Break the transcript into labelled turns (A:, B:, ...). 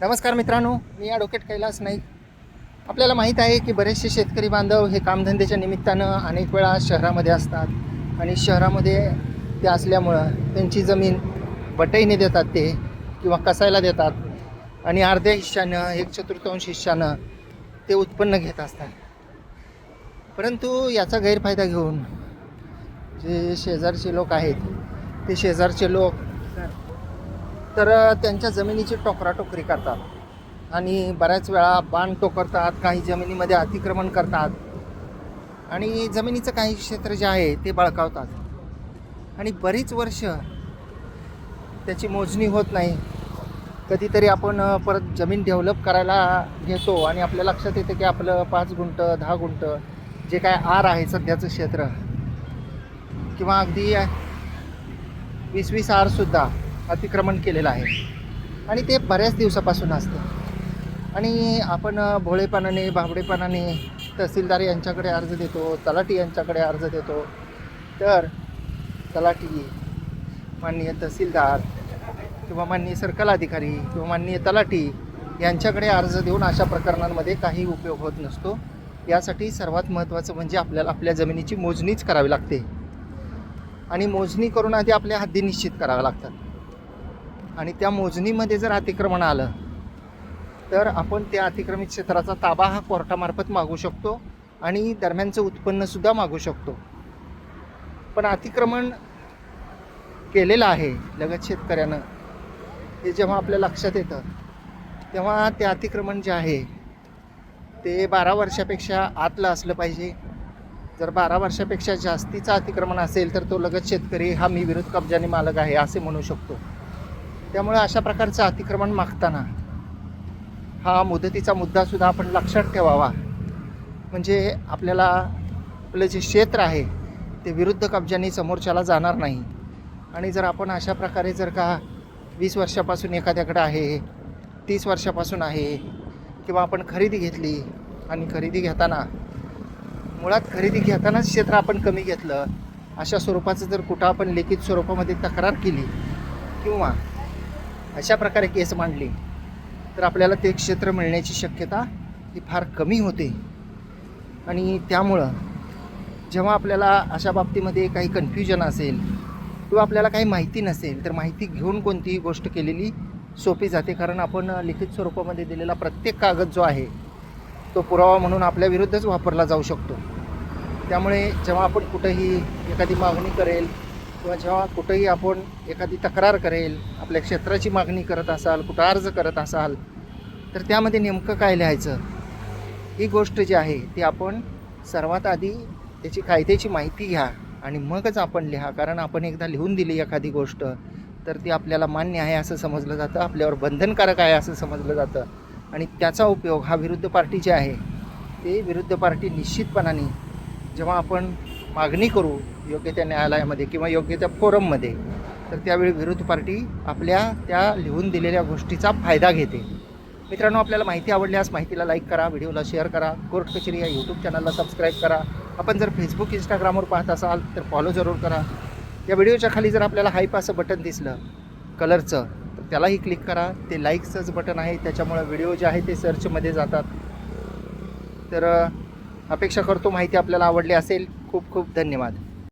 A: नमस्कार मित्रांनो मी ॲडव्होकेट कैलास नाईक. आपल्याला माहीत आहे की बरेचसे शेतकरी बांधव हे कामधंद्याच्या निमित्तानं अनेक वेळा शहरामध्ये असतात आणि शहरामध्ये ते असल्यामुळं त्यांची जमीन बटईने देतात ते किंवा कसायला देतात आणि अर्ध्या हिश्शानं एक चतुर्थांश हिश्शानं ते उत्पन्न घेत असतात. परंतु याचा गैरफायदा घेऊन जे शेजारचे लोक आहेत ते शेजारचे लोक तर त्यांच्या जमिनीची टोकराटोकरी करतात. आणि बऱ्याच वेळा बाण टोकरतात काही जमिनीमध्ये अतिक्रमण करतात. आणि जमिनीचं काही क्षेत्र जे आहे ते बळकावतात. आणि बरीच वर्ष त्याची मोजणी होत नाही. कधीतरी आपण परत जमीन डेव्हलप करायला घेतो आणि आपल्या लक्षात येतं की आपलं पाच गुंट दहा गुंट जे काय आर आहे सध्याचं क्षेत्र किंवा अगदी वीस वीस आरसुद्धा अतिक्रमण केलेलं आहे. आणि ते बऱ्याच दिवसापासून असतं. आणि आपण भोळेपणाने बाबडेपणाने तहसीलदार यांच्याकडे अर्ज देतो तलाठी यांच्याकडे अर्ज देतो. तर तलाठी माननीय तहसीलदार किंवा माननीय सर्कल अधिकारी किंवा माननीय तलाठी यांच्याकडे अर्ज देऊन अशा प्रकरणांमध्ये काही उपयोग होत नसतो. यासाठी सर्वात महत्त्वाचं म्हणजे आपल्याला आपल्या जमिनीची मोजणीच करावी लागते. आणि मोजणी करून आधी आपल्या हद्दी निश्चित कराव्या लागतात. आणि त्या मोजणीमध्ये जर अतिक्रमण आलं तर आपण त्या अतिक्रमित क्षेत्राचा ताबा हा कोर्टामार्फत मागू शकतो आणि दरम्यानचं उत्पन्नसुद्धा मागू शकतो. पण अतिक्रमण केलेलं आहे लगत शेतकऱ्यानं हे जेव्हा आपल्या लक्षात येतं तेव्हा ते अतिक्रमण जे आहे ते बारा वर्षापेक्षा आतलं असलं पाहिजे. जर बारा वर्षापेक्षा जास्तीचं अतिक्रमण असेल तर तो लगत शेतकरी हा मी विरोध कब्जाने मालक आहे असे म्हणू शकतो. त्यामुळे अशा प्रकारचं अतिक्रमण मागताना हा मुदतीचा मुद्दासुद्धा आपण लक्षात ठेवावा. म्हणजे आपल्याला आपलं जे क्षेत्र आहे ते विरुद्ध कब्जांनी समोरच्याला जाणार नाही. आणि जर आपण अशा प्रकारे जर का वीस वर्षापासून एखाद्याकडे आहे तीस वर्षापासून आहे किंवा आपण खरेदी घेतली आणि खरेदी घेताना मुळात खरेदी घेतानाच क्षेत्र आपण कमी घेतलं अशा स्वरूपाचं जर कुठं आपण लिखित स्वरूपामध्ये तक्रार केली किंवा अशा प्रकारे केस मांडली तर आपल्याला ते क्षेत्र मिळण्याची शक्यता ही फार कमी होते. आणि त्यामुळं जेव्हा आपल्याला अशा बाबतीमध्ये काही कन्फ्युजन असेल किंवा आपल्याला काही माहिती नसेल तर माहिती घेऊन कोणतीही गोष्ट केलेली सोपी जाते. कारण आपण लिखित स्वरूपामध्ये दिलेला प्रत्येक कागद जो आहे तो पुरावा म्हणून आपल्या विरुद्धच वापरला जाऊ शकतो. त्यामुळे जेव्हा आपण कुठंही एखादी मागणी करेल किंवा जेव्हा कुठंही आपण एखादी तक्रार करेल आपल्या क्षेत्राची मागणी करत असाल कुठं अर्ज करत असाल तर त्यामध्ये नेमकं काय लिहायचं? ही गोष्ट जी आहे ती आपण सर्वात आधी त्याची कायद्याची माहिती घ्या आणि मगच आपण लिहा. कारण आपण एकदा लिहून दिली एखादी गोष्ट तर ती आपल्याला मान्य आहे असं समजलं जातं आपल्यावर बंधनकारक आहे असं समजलं जातं. आणि त्याचा उपयोग हा विरुद्ध पार्टी जे आहे ते विरुद्ध पार्टी निश्चितपणाने जेव्हा आपण मागणी करू योग्य त्या न्यायालयामध्ये किंवा योग्य त्या फोरममध्ये तर त्यावेळी विरुद्ध पार्टी आपल्या त्या लिहून दिलेल्या गोष्टीचा फायदा घेते. मित्रांनो आपल्याला माहिती आवडल्यास माहितीला लाईक करा व्हिडिओला शेअर करा कोर्ट कचेरी या यूट्यूब चॅनलला सबस्क्राईब करा. आपण जर फेसबुक इंस्टाग्रामवर पाहत असाल तर फॉलो जरूर करा. या व्हिडिओच्या खाली जर आपल्याला हाईप असं बटन दिसलं कलरचं तर त्यालाही क्लिक करा. ते लाईकचंच बटन आहे त्याच्यामुळं व्हिडिओ जे आहे ते सर्चमध्ये जातात. तर अपेक्षा करतो माहिती आपल्याला आवडली असेल खूप खूप धन्यवाद.